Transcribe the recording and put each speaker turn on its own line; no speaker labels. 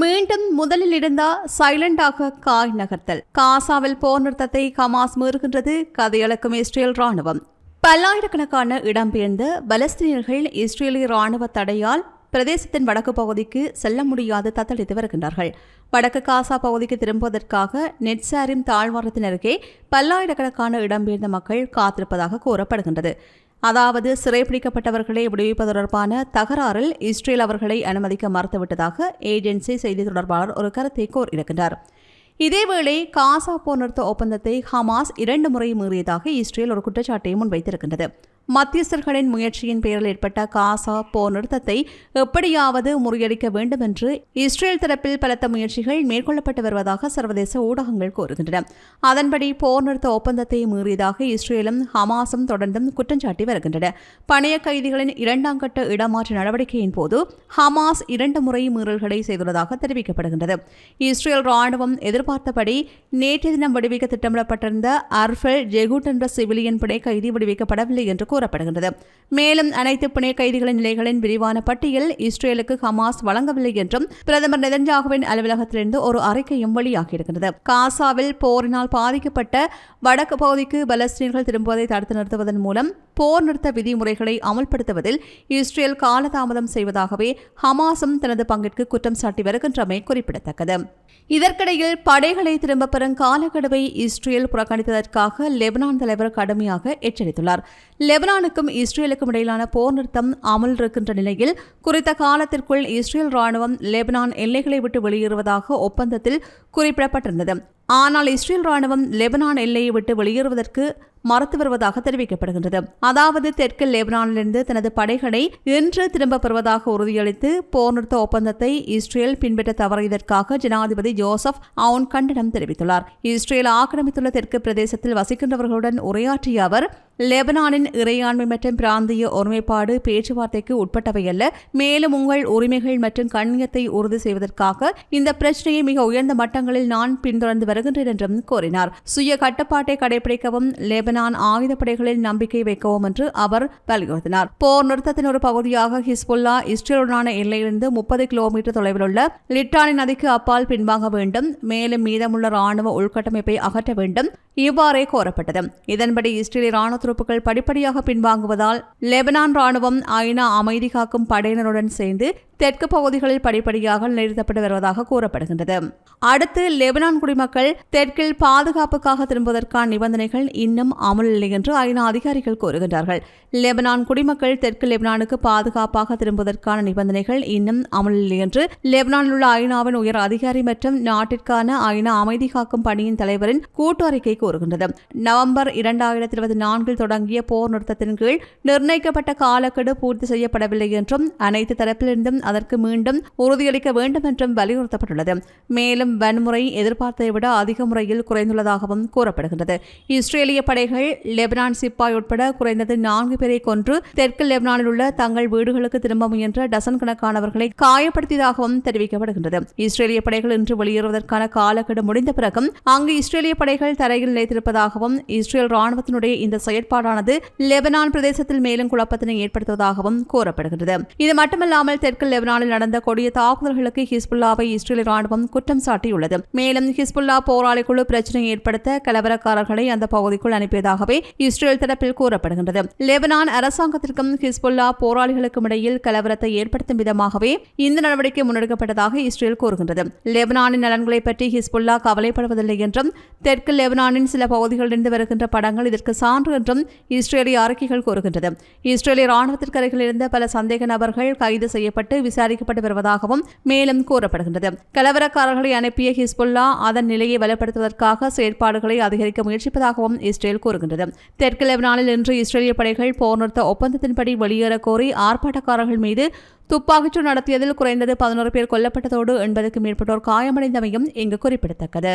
மீண்டும் முதலில் இருந்த சைலண்டாக காய் நகர்த்தல். காசாவில் போர் நிறுத்தத்தை ஹமாஸ் மீறுகின்றது. கதையளக்கும் இஸ்ரேல் ராணுவம் பல்லாயிரக்கணக்கான இடம்பெயர்ந்த பலஸ்தீனியர்கள் இஸ்ரேலிய ராணுவ தடையால் பிரதேசத்தின் வடக்கு பகுதிக்கு செல்ல முடியாது தத்தளித்து வருகின்றார்கள். வடக்கு காசா பகுதிக்கு திரும்புவதற்காக நெட்சாரிம் தாழ்வாரத்தின் அருகே பல்லாயிரக்கணக்கான இடம்பெயர்ந்த மக்கள் காத்திருப்பதாக கூறப்படுகின்றது. அதாவது சிறைப்பிடிக்கப்பட்டவர்களை விடுவிப்பது தொடர்பான தகராறில் இஸ்ரேல் அவர்களை அனுமதிக்க மறுத்துவிட்டதாக ஏஜென்சி செய்தி தொடர்பாளர் ஒரு கருத்தை கோரியிருக்கிறார் இதேவேளை காசா போர் நிறுத்த ஒப்பந்தத்தை ஹமாஸ் இரண்டு முறை மீறியதாக இஸ்ரேல் ஒரு குற்றச்சாட்டை முன்வைத்திருக்கின்றது. மத்தியஸ்தர்களின் முயற்சியின் பெயரில் ஏற்பட்ட காசா போர் நிறுத்தத்தை எப்படியாவது முறியடிக்க வேண்டும் என்று இஸ்ரேல் தரப்பில் பலத்த முயற்சிகள் மேற்கொள்ளப்பட்டு வருவதாக சர்வதேச ஊடகங்கள் கூறுகின்றன. அதன்படி போர் நிறுத்த ஒப்பந்தத்தை மீறியதாக இஸ்ரேலும் ஹமாஸும் தொடர்ந்தும் குற்றம் சாட்டி வருகின்றன. பணைய கைதிகளின் இரண்டாம் கட்ட இடமாற்ற நடவடிக்கையின் போது ஹமாஸ் இரண்டு முறை மீறல்களை செய்துள்ளதாக தெரிவிக்கப்படுகின்றது. இஸ்ரேல் ராணுவம் எதிர்பார்த்தபடி நேற்றைய தினம் விடுவிக்க திட்டமிடப்பட்டிருந்த அர்ஃபெல் ஜெகுட் என்ற சிவிலியன் பிணை கைதி விடுவிக்கப்படவில்லை என்று கூறப்படுகின்றது. மேலும் அனைத்து பிணை கைதிகளின் நிலைகளின் விரிவான பட்டியல் இஸ்ரேலுக்கு ஹமாஸ் வழங்கவில்லை என்றும் பிரதமர் நெதன்யாகுவின் அலுவலகத்திலிருந்து ஒரு அறிக்கையும் வெளியாகியிருக்கிறது காசாவில் போரினால் பாதிக்கப்பட்ட வடக்கு பகுதிக்கு பலஸ்தீன்கள் திரும்புவதை தடுத்து நிறுத்துவதன் மூலம் போர் நிறுத்த விதிமுறைகளை அமல்படுத்துவதில் இஸ்ரேல் காலதாமதம் செய்வதாகவே ஹமாஸும் தனது பங்கிற்கு குற்றம் சாட்டி வருகின்றமை குறிப்பிடத்தக்கது. இதற்கிடையில் படைகளை திரும்பப் பெறும் காலக்கெடுவை இஸ்ரேல் புறக்கணித்ததற்காக லெபனான் தலைவர் கடுமையாக எச்சரித்துள்ளார். லெபனானுக்கும் இஸ்ரேலுக்கும் இடையிலான போர் நிறுத்தம் அமல் இருக்கின்ற நிலையில் குறித்த காலத்திற்குள் இஸ்ரேல் ராணுவம் லெபனான் எல்லைகளை விட்டு வெளியேறுவதாக ஒப்பந்தத்தில் குறிப்பிடப்பட்டிருந்தது. ஆனால் இஸ்ரேல் ராணுவம் லெபனான் எல்லையை விட்டு வெளியேறுவதற்கு மறுத்து வருவதாக தெரிவிக்கப்படுகின்றது. அதாவது தெற்கு லெபனானிலிருந்து தனது படைகளை இன்று திரும்பப் பெறுவதாக உறுதியளித்து போர் நிறுத்த ஒப்பந்தத்தை இஸ்ரேல் பின்பற்ற தவறியதற்காக ஜனாதிபதி ஜோசப் அவுன் கண்டனம் தெரிவித்துள்ளார். இஸ்ரேல் ஆக்கிரமித்துள்ள தெற்கு பிரதேசத்தில் வசிக்கின்றவர்களுடன் உரையாற்றிய அவர் லெபனானின் இறையாண்மை மற்றும் பிராந்திய ஒருமைப்பாடு பேச்சுவார்த்தைக்கு உட்பட்டவை அல்ல மேலும் உங்கள் உரிமைகள் மற்றும் கண்ணியத்தை உறுதி செய்வதற்காக இந்த பிரச்சனையை மிக உயர்ந்த மட்டங்களில் நான் பின்தொடர்ந்து வருகின்றேன் என்றும் கூறினார். சுய கட்டுப்பாட்டை கடைபிடிக்கவும் லெபனான் ஆயுதப்படைகளில் நம்பிக்கை வைக்கவும் என்று அவர் வலியுறுத்தினார். போர் நிறுத்தத்தின் ஒரு பகுதியாக ஹிஸ்புல்லா இஸ்ரேலுடனான எல்லையிலிருந்து முப்பது கிலோமீட்டர் தொலைவில் உள்ள லிட்டானி நதிக்கு அப்பால் பின்வாங்க வேண்டும். மேலும் மீதமுள்ள ராணுவ உள்கட்டமைப்பை அகற்ற வேண்டும். இவ்வாறே கோரப்பட்டது. இதன்படி இஸ்ரேலிய ராணுவ துருப்புகள் படிப்படியாக பின்வாங்குவதால் லெபனான் ராணுவம் ஐநா அமைதி காக்கும் படையினருடன் சேர்ந்து தெற்கு பகுதிகளில் படிப்படியாக நிறுத்தப்பட்டு வருவதாக கூறப்படுகின்றது. அடுத்து லெபனான் குடிமக்கள் தெற்கில் பாதுகாப்புக்காக திரும்புவதற்கான நிபந்தனைகள் இன்னும் அமல் இல்லை என்று ஐநா அதிகாரிகள் கூறுகின்றார்கள். லெபனான் குடிமக்கள் தெற்கு லெபனானுக்கு பாதுகாப்பாக திரும்புவதற்கான நிபந்தனைகள் இன்னும் அமலில் இல்லை என்று லெபனானில் உள்ள ஐநாவின் உயர் அதிகாரி மற்றும் நாட்டிற்கான ஐநா அமைதி காக்கும் பணியின் தலைவரின் கூட்டு அறிக்கை கூறுகின்றது. நவம்பர் இரண்டாயிரத்தி இருபத்தி நான்கில் தொடங்கிய போர் நிறுத்தத்தின் கீழ் நிர்ணயிக்கப்பட்ட காலக்கெடு பூர்த்தி செய்யப்படவில்லை என்றும் அனைத்து தரப்பிலிருந்தும் அதற்கு மீண்டும் உறுதியளிக்க வேண்டும் என்றும் வலியுறுத்தப்பட்டுள்ளது. மேலும் வன்முறை எதிர்பார்த்ததை விட அதிக முறையில் குறைந்துள்ளதாகவும் கூறப்படுகின்றது. இஸ்ரேலிய படைகள் லெபனான் சிப்பாய் உட்பட குறைந்தது நான்கு பேரை கொன்று தெற்கு லெபனானில் உள்ள தங்கள் வீடுகளுக்கு திரும்ப முயன்ற டசன் கணக்கானவர்களை காயப்படுத்தியதாகவும் தெரிவிக்கப்படுகின்றது. இஸ்ரேலிய படைகள் இன்று வெளியேறுவதற்கான காலக்கெடு முடிந்த பிறகும் அங்கு இஸ்ரேலிய படைகள் தரையில் நிலைத்திருப்பதாகவும் இஸ்ரேல் ராணுவத்தினுடைய இந்த செயற்பாடானது லெபனான் பிரதேசத்தில் மேலும் குழப்பத்தினை ஏற்படுத்துவதாகவும் கூறப்படுகிறது. இது மட்டுமல்லாமல் தெற்கு லெபனானில் நடந்த கொடிய தாக்குதல்களுக்கு ஹிஸ்புல்லாவை இஸ்ரேல் ராணுவம் குற்றம் சாட்டியுள்ளது. மேலும் ஹிஸ்புல்லா போராளி குழு பிரச்சனை ஏற்படுத்த கலவரக்காரர்களை அந்த பகுதிக்குள் அனுப்பியதாகவே இஸ்ரேல் தரப்பில் கூறப்படுகின்றது. லெபனான் அரசாங்கத்திற்கும் ஹிஸ்புல்லா போராளிகளுக்கும் இடையில் கலவரத்தை ஏற்படுத்தும் விதமாகவே இந்த நடவடிக்கை முன்னெடுக்கப்பட்டதாக இஸ்ரேல் கூறுகின்றது. லெபனானின் நலன்களை பற்றி ஹிஸ்புல்லா கவலைப்படுவதில்லை என்றும் தெற்கு லெபனானின் சில பகுதிகளிலிருந்து வருகின்ற படங்கள் இதற்கு சான்று என்றும் இஸ்ரேலிய அறிக்கைகள் கூறுகின்றது. இஸ்ரேலிய ராணுவத்திற்கு அருகில் இருந்த பல சந்தேக நபர்கள் கைது செய்யப்பட்டு விசாரிக்கப்பட்டு வருவதாகவும் மேலும் கூறப்படுகின்றது. கலவரக்காரர்களை அனுப்பிய ஹிஸ்புல்லா அதன் நிலையை வலுப்படுத்துவதற்காக செயற்பாடுகளை அதிகரிக்க முயற்சிப்பதாகவும் இஸ்ரேல் கூறுகின்றது. தெற்கு லெபனானில் இன்று இஸ்ரேலிய படைகள் போர் நிறுத்த ஒப்பந்தத்தின்படி வெளியேற கோரி ஆர்ப்பாட்டக்காரர்கள் மீது துப்பாக்கிச்சூடு நடத்தியதில் குறைந்தது பதினோரு பேர் கொல்லப்பட்டதோடு எண்பதுக்கும் மேற்பட்டோர் காயமடைந்தமையும் இங்கு குறிப்பிடத்தக்கது.